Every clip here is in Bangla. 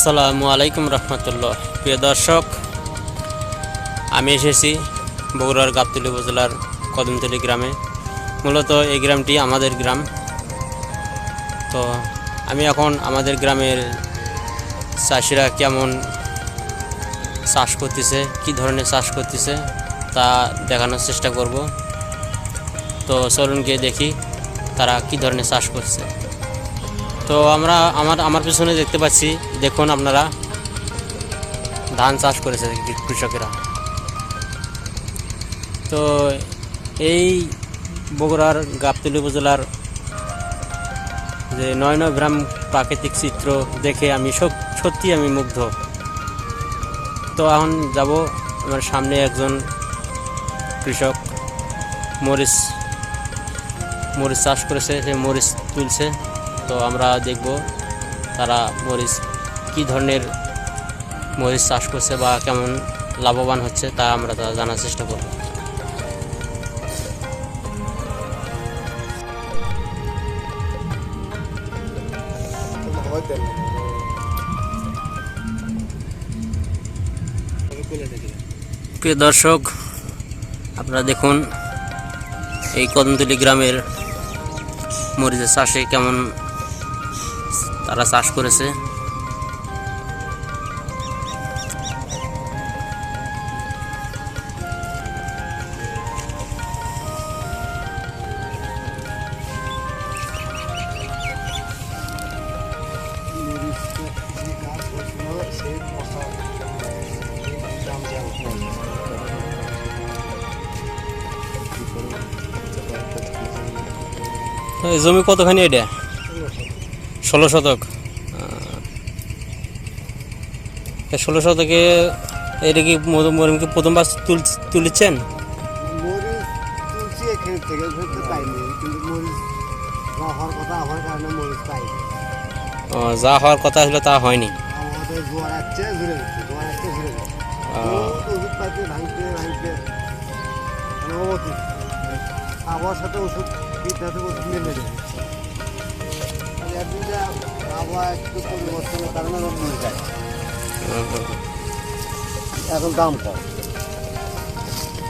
আসসালামু আলাইকুম রহমতুল্লাহ। প্রিয় দর্শক, আমি এসেছি বগুড়ার গাবতলী উপজেলার কদমতলী গ্রামে। মূলত এই গ্রামটি আমাদের গ্রাম। তো আমি এখন আমাদের গ্রামের চাষিরা কেমন চাষ করতেছে, কি ধরনের চাষ করতেছে তা দেখানোর চেষ্টা করব। তো চলুন গিয়ে দেখি তারা কি ধরনের চাষ করছে। তো আমরা আমার আমার পিছনে দেখতে পাচ্ছি, দেখুন আপনারা, ধান চাষ করেছে কৃষকেরা। তো এই বগুড়ার গাবতলী উপজেলার যে নয়নগ্রাম প্রাকৃতিক চিত্র দেখে আমি সত্যি আমি মুগ্ধ। তো এখন যাব আমার সামনে একজন কৃষক, মরিচ মরিচ চাষ করেছে, সে মরিচ তুলছে। তো আমরা দেখব তারা মরিচ কী ধরনের মরিচ চাষ করছে বা কেমন লাভবান হচ্ছে তা আমরা তা জানার চেষ্টা করব। প্রিয় দর্শক, আপনারা দেখুন এই কদমতলী গ্রামের মরিচের চাষে কেমন তারা চাষ করেছে। জমি কতখানি এটা? ষোলো শতক। ষোলো শতকে এটা কি মরিমকে প্রথমবার তুলেছেন? যা হওয়ার কথা ছিল তা হয়নি। মানে আবহাওয়ার সাথে ওষুধ কীটনাশক ওষুধ মিলে যায় আর একদিন যে আবহাওয়া একটু পরিবর্তনের কারণে রোগ মরে যায় এখন দাম কম।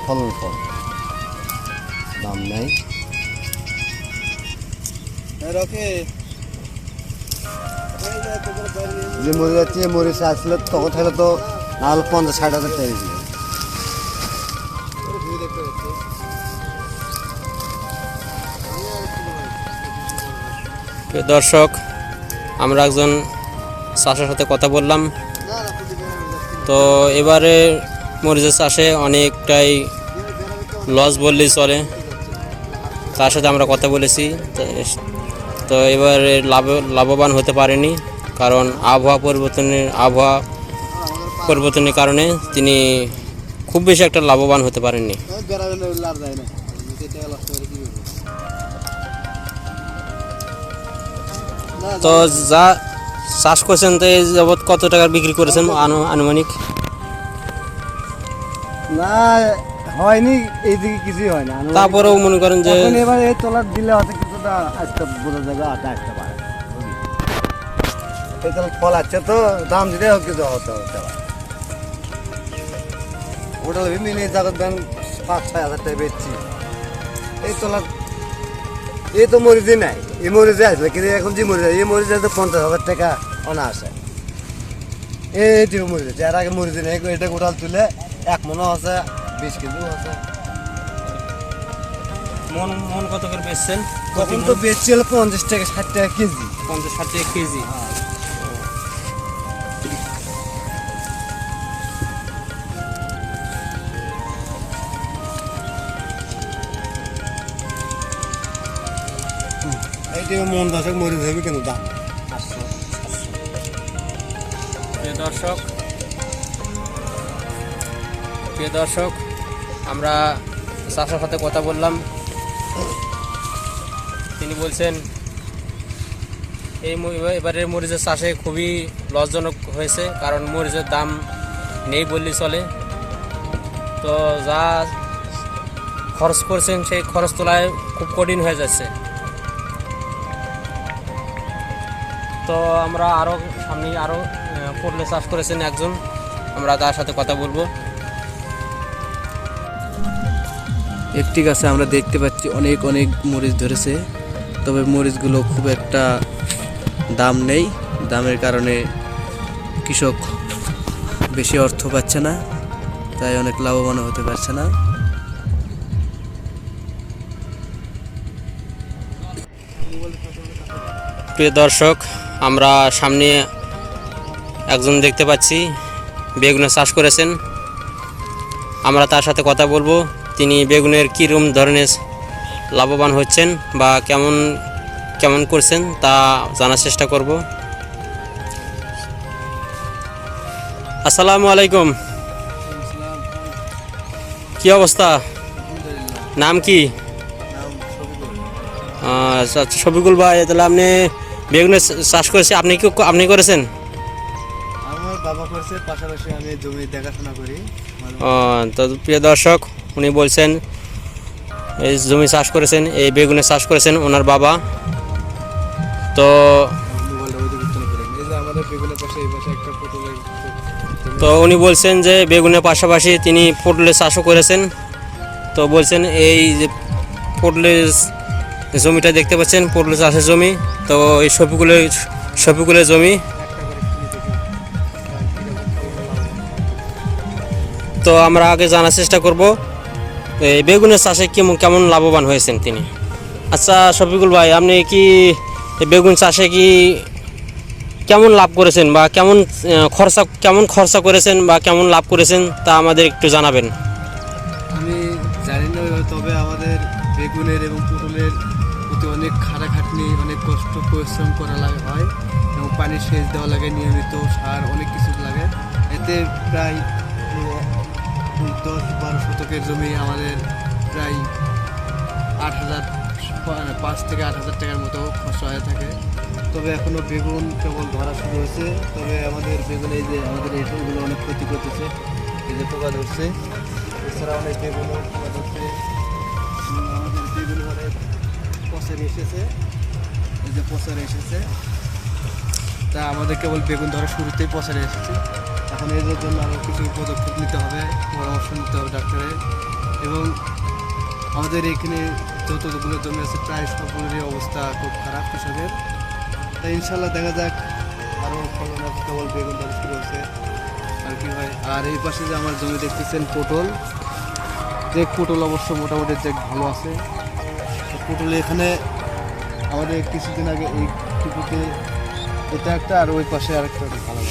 ফলন কম। দাম নেই। যে মরে যাচ্ছে যে মরিচ আসলে তখন থাকলে তো না হলে পঞ্চাশ ষাট হাজার টাকা দর্শক, আমরা একজন চাষের সাথে কথা বললাম। তো এবারে মরিচের চাষে অনেকটাই লস বললেই চলে। তার সাথে আমরা কথা বলেছি, তো এবারে লাভ, লাভবান হতে পারেনি, কারণ আবহাওয়া পরিবর্তনের আবহাওয়া পরিবর্তনের কারণে তিনি খুব বেশি একটা লাভবান হতে পারেননি। তো যা চাষ করছেন তো এই যাবৎ কত টাকার বিক্রি করেছেন আনু- আনুমানিক? না হয়নি এইদিকে কিছুই হয় না তারপরেও মনে করেন যে এবার এই তলার দিলে হয়তো কিছুটা আসতে বোঝা যাবে আটা আসতে পারে এই তলার ফল আছে তো দাম দিলে হোক কিছু হতে হতে পারে। ওটা মিলে জায়গা দেন পাঁচ ছয় হাজার টাকা বেচছি। এই তলার এই তো মরিজি নাই এই মরিজি আসলে কিন্তু এখন যে মরিজি এই মরিজি তো পঞ্চাশ হাজার টাকা অনা আসে এইটিও মরিজি এর আগে মরিজি নাই এটা গোটাল তুলে এক মনও আছে বিশ কিলো আছে। মন মন কত করে বেচছেন? কখন তো বেচছিল পঞ্চাশ টাকা ষাট টাকা কেজি। পঞ্চাশ ষাট টাকা কেজি। মন কিন্তু দাম। দর্শক, প্রিয় দর্শক, আমরা চাষার সাথে কথা বললাম। তিনি বলছেন, এই এবারের মরিচের চাষে খুবই লসজনক হয়েছে, কারণ মরিচের দাম নেই বললেই চলে। তো যা খরচ করছেন, সেই খরচ তোলায় খুব কঠিন হয়ে যাচ্ছে। তো আমরা আরও সামনে আরও পটলে চাষ করেছেন একজন। আমরা তার সাথে কথা বলব। একটি গাছে আমরা দেখতে পাচ্ছি অনেক অনেক মরিচ ধরেছে। তবে মরিচগুলো খুব একটা দাম নেই। দামের কারণে কৃষক বেশি অর্থ পাচ্ছে না। তাই অনেক লাভবান হতে পারছে না। প্রিয় দর্শক আমরা সামনে একজন দেখতে পাচ্ছি বেগুনের চাষ করেছেন। আমরা তার সাথে কথা বলব তিনি বেগুনের কীরকম ধরনের লাভবান হচ্ছেন বা কেমন কেমন করছেন তা জানার চেষ্টা করব। আসসালামু আলাইকুম। কি অবস্থা? নাম কি? আচ্ছা আচ্ছা, ভাই তাহলে আপনি বেগুনের চাষ করেছে। আপনি কি আপনি করেছেন? আমার বাবা করছে পাশাপাশি আমি জমি দেখাশোনা করি। ও, তো প্রিয় দর্শক উনি বলছেন এই জমি চাষ করেছেন এই বেগুনের চাষ করেছেন ওনার বাবা। তো তো উনি বলছেন যে বেগুনের পাশাপাশি তিনি পটলের চাষও করেছেন। তো বলছেন এই যে পটলের জমিটা দেখতে পাচ্ছেন পটলের চাষের জমি। তো এই শফিকুলের শফিকুলের জমি। তো আমরা আগে জানার চেষ্টা করব এই বেগুনের চাষে কেমন কেমন লাভবান হয়েছেন তিনি? আচ্ছা শফিকুল ভাই, আপনি কি বেগুন চাষে কি কেমন লাভ করেছেন বা কেমন খরচা কেমন খরচা করেছেন বা কেমন লাভ করেছেন তা আমাদের একটু জানাবেন। আমাদের বেগুনের এবং পটলের প্রতি অনেক খাটাখাটনি, অনেক কষ্ট, পরিশ্রম করা লাগে হয় এবং পানি সেচ দেওয়া লাগে, নিয়মিত সার, অনেক কিছু লাগে। এতে প্রায় দশ বারো শতকের জমি আমাদের প্রায় আট হাজার, পাঁচ থেকে আট হাজার টাকার মতো খরচা হয়ে থাকে। তবে এখনও বেগুন কেবল ধরা শুরু হয়েছে। তবে আমাদের বেগুন এই যে আমাদের এগুলো অনেক ক্ষতি করতেছে, এই যে পোকা ধরছে এছাড়া অনেক বেগুনও পচের এসেছে। এই যে পচের এসেছে। তা আমাদের কেবল বেগুন ধরা শুরুতেই পচের এসেছে। এখন এর জন্য আরও কিছু পদক্ষেপ নিতে হবে, পরামর্শ নিতে হবে ডাক্তারের। এবং আমাদের এখানে যতগুলো জমি আছে, প্রায় সবগুলোরই অবস্থা খুব খারাপ কৃষকের। তাই ইনশাল্লাহ দেখা যাক আরও ফলন আছে, কেবল বেগুন ধরা শুরু হচ্ছে আর কি হয়। আর এই পাশে যে আমার জমি দেখতেছেন পটল যে পটল অবশ্য মোটামুটি যে ভালো আছে। পটল এখানে আমাদের কিছুদিন আগে এই টুকুতে এটা একটা আর ওই পাশে আরেকটা ভালো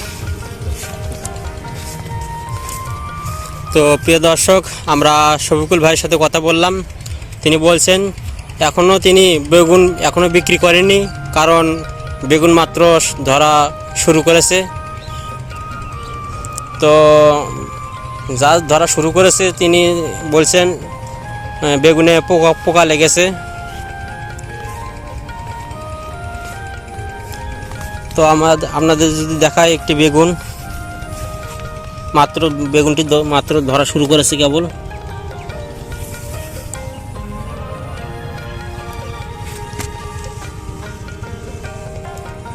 তো প্রিয় দর্শক, আমরা শফিকুল ভাইয়ের সাথে কথা বললাম। তিনি বলছেন এখনও তিনি বেগুন এখনও বিক্রি করেননি, কারণ বেগুন মাত্র ধরা শুরু করেছে। তো যা ধরা শুরু করেছে, তিনি বলছেন বেগুনে পোকা পোকা লেগেছে। তো আমাদের আপনাদের যদি দেখায় একটি বেগুন, মাত্র বেগুনটি মাত্র ধরা শুরু করেছে কেবল।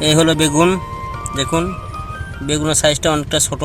এই হলো বেগুন, দেখুন, বেগুনের সাইজটা অনেকটা ছোট।